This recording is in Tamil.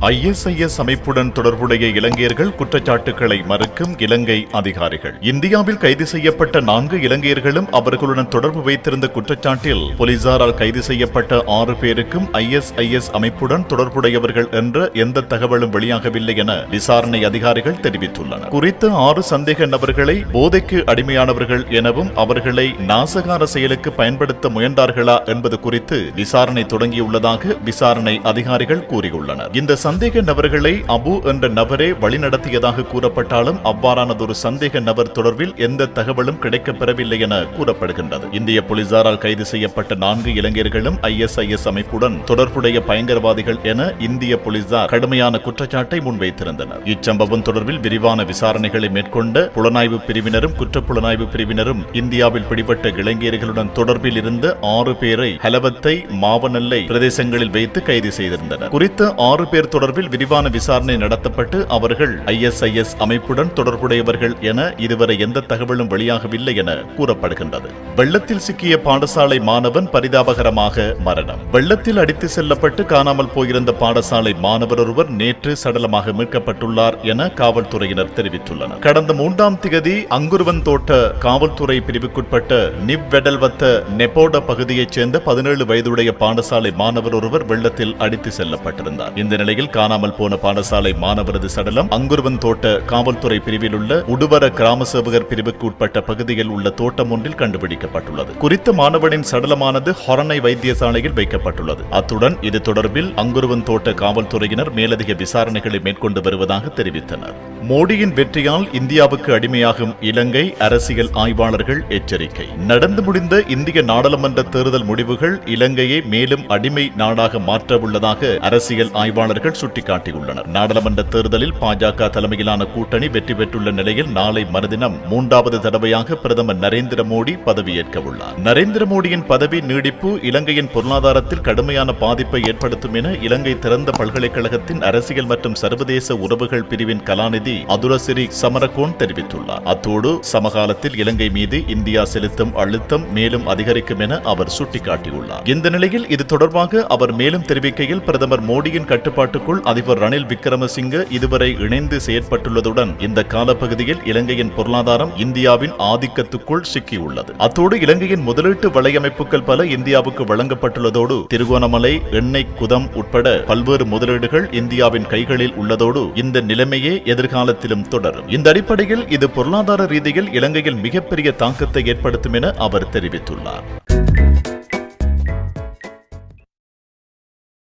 ஐஎஸ்ஐஎஸ் அமைப்புடன் தொடர்புடைய இலங்கையர்கள் குற்றச்சாட்டுகளை மறுக்கும் இலங்கை அதிகாரிகள். இந்தியாவில் கைது செய்யப்பட்ட நான்கு இலங்கையர்களும் அவர்களுடன் தொடர்பு வைத்திருந்த குற்றச்சாட்டில் போலீசாரால் கைது செய்யப்பட்ட ஆறு பேருக்கும் ஐஎஸ்ஐஎஸ் அமைப்புடன் தொடர்புடையவர்கள் என்ற எந்த தகவலும் வெளியாகவில்லை என விசாரணை அதிகாரிகள் தெரிவித்துள்ளனர். குறித்த ஆறு சந்தேக நபர்களை போதைக்கு அடிமையானவர்கள் எனவும் அவர்களை நாசகார செயலுக்கு பயன்படுத்த முயன்றார்களா என்பது குறித்து விசாரணை தொடங்கியுள்ளதாக விசாரணை அதிகாரிகள் கூறியுள்ளனர். இந்த சந்தேக நபர்களை அபு என்ற நபரே வழிநடத்தியதாக கூறப்பட்டாலும் அவ்வாறானதொரு சந்தேக நபர் தொடர்பில் எந்த தகவலும் கிடைக்கப்பெறவில்லை என கூறப்படுகின்றது. இந்திய போலீசாரால் கைது செய்யப்பட்ட நான்கு இளைஞர்களும் ஐஎஸ்ஐஎஸ் அமைப்புடன் தொடர்புடைய பயங்கரவாதிகள் என இந்திய போலீசார் கடுமையான குற்றச்சாட்டை முன்வைத்திருந்தனர். இச்சம்பவம் தொடர்பில் விரிவான விசாரணைகளை மேற்கொண்ட புலனாய்வு பிரிவினரும் குற்றப்புலனாய்வு பிரிவினரும் இந்தியாவில் பிடிபட்ட இளைஞர்களுடன் தொடர்பில் இருந்த ஆறு பேரை ஹலவத்தை மாவனல்லை பிரதேசங்களில் வைத்து கைது செய்திருந்தனர். குறித்த ஆறு பேர் தொடர்பில் விரிவான விசாரணை நடத்தப்பட்டு அவர்கள் ஐஎஸ்ஐஎஸ் அமைப்புடன் தொடர்புடையவர்கள் என இதுவரை எந்த தகவலும் வெளியாகவில்லை என கூறப்படுகின்றது. வெள்ளத்தில் சிக்கிய பாடசாலை மாணவன் பரிதாபகரமாக மரணம். வெள்ளத்தில் அடித்து செல்லப்பட்டு காணாமல் போயிருந்த பாடசாலை மாணவர் ஒருவர் நேற்று சடலமாக மீட்கப்பட்டுள்ளார் என காவல்துறையினர் தெரிவித்துள்ளனர். கடந்த மூன்றாம் திகதி அங்குருவன் தோட்ட காவல்துறை பிரிவுக்குட்பட்ட நிவ்வெடல்வத்த நெப்போட பகுதியைச் சேர்ந்த பதினேழு வயதுடைய பாடசாலை மாணவர் ஒருவர் வெள்ளத்தில் அடித்து செல்லப்பட்டிருந்தார். இந்த நிலையில் காணாமல் போன பாடசாலை மாணவரது சடலம் அங்குருவன் தோட்ட காவல்துறை பிரிவில் உள்ள உடுவர கிராம சேவகர் பிரிவுக்கு உட்பட்ட பகுதியில் உள்ள தோட்டம் ஒன்றில் கண்டுபிடிக்கப்பட்டுள்ளது. குறித்த மாணவனின் சடலமானது ஹொரணை வைத்தியசாலையில் வைக்கப்பட்டுள்ளது. அத்துடன் இது தொடர்பில் அங்குருவன் தோட்ட காவல்துறையினர் மேலதிக விசாரணைகளை மேற்கொண்டு வருவதாக தெரிவித்தனர். மோடியின் வெற்றியால் இந்தியாவுக்கு அடிமையாகும் இலங்கை அரசியல் ஆய்வாளர்கள் எச்சரிக்கை. நடந்து முடிந்த இந்திய நாடாளுமன்ற தேர்தல் முடிவுகள் இலங்கையை மேலும் அடிமை நாடாக மாற்றவுள்ளதாக அரசியல் ஆய்வாளர்கள் சுட்டிக்காட்டியுள்ளனர். நாடாளுமன்ற தேர்தலில் பாஜக தலைமையிலான கூட்டணி வெற்றி பெற்றுள்ள நிலையில் நாளை மறுதினம் மூன்றாவது தடவையாக பிரதமர் நரேந்திர மோடி பதவியேற்க உள்ளார். நரேந்திர மோடியின் பதவி நீடிப்பு இலங்கையின் பொருளாதாரத்தில் கடுமையான பாதிப்பை ஏற்படுத்தும் என இலங்கை திறந்த பல்கலைக்கழகத்தின் அரசியல் மற்றும் சர்வதேச உறவுகள் பிரிவின் கலாநிதி அதுலசிறி சமரகோன் தெரிவித்துள்ளார். அத்தோடு சமகாலத்தில் இலங்கை மீது இந்தியா செலுத்தும் அழுத்தம் மேலும் அதிகரிக்கும் என அவர் சுட்டிக்காட்டியுள்ளார். இந்த நிலையில் இது தொடர்பாக அவர் மேலும் தெரிவிக்கையில் பிரதமர் மோடியின் கட்டுப்பாட்டுக்குள் அதிபர் ரணில் விக்ரமசிங்க இதுவரை இணைந்து செயற்பட்டுள்ளதுடன் இந்த காலப்பகுதியில் இலங்கையின் பொருளாதாரம் இந்தியாவின் ஆதிக்கத்துக்குள் சிக்கியுள்ளது. அத்தோடு இலங்கையின் முதலீட்டு வலையமைப்புகள் பல இந்தியாவுக்கு வழங்கப்பட்டுள்ளதோடு திருகோணமலை எண்ணெய் குதம் உட்பட பல்வேறு முதலீடுகள் இந்தியாவின் கைகளில் உள்ளதோடு இந்த நிலைமையே காலத்திலும் தொடரும். இந்த அடிப்படையில் இது பொருளாதார ரீதியில் இலங்கையில் மிகப்பெரிய தாக்கத்தை ஏற்படுத்தும் என அவர் தெரிவித்துள்ளார்.